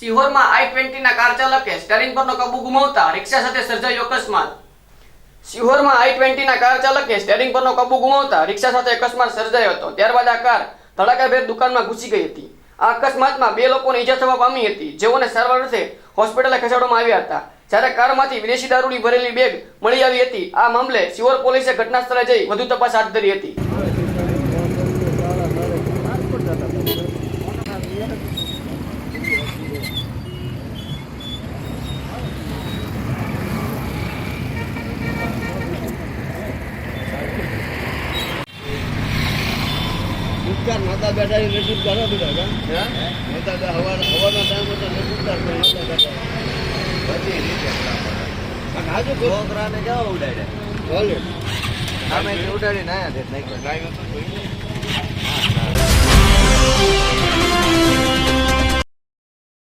સિહોરમાં આઈ ટ્વેન્ટીના car ચાલકે steering પરનો કાબુ ગુમાવતા રિક્ષા સાથે સર્જાયો અકસ્માત. સિહોરમાં આઈ ટ્વેન્ટીના કાર ચાલકે સ્ટેરિંગ પરનો કાબુ ગુમાવતા રિક્ષા સાથે અકસ્માત સર્જાયો હતો. ત્યારબાદ આ કાર ધડાકાભેર દુકાનમાં ઘૂસી ગઈ હતી. આ અકસ્માતમાં બે લોકોને ઈજા થવા પામી હતી. જેઓને સારવાર અર્થે હોસ્પિટલે ખસેડવામાં આવ્યા હતા. જ્યારે કારમાંથી વિદેશી દારૂની ભરેલી બેગ મળી આવી હતી. આ મામલે સિહોર પોલીસે ઘટના સ્થળે જઈ વધુ તપાસ હાથ ધરી હતી. ઉપચાર માતા બેઠા એ કરો બધા કા માતા બે હવાર હવાના ટાઈમ હતો ને ઉપચાર કરે માતા બેઠા બધી રીતે અને આજે છોકરાને કેવા ઉડાડ્યા? બોલે સામે ઉડાડીને આયા તે નહીં કાંઈ નતું જોયું.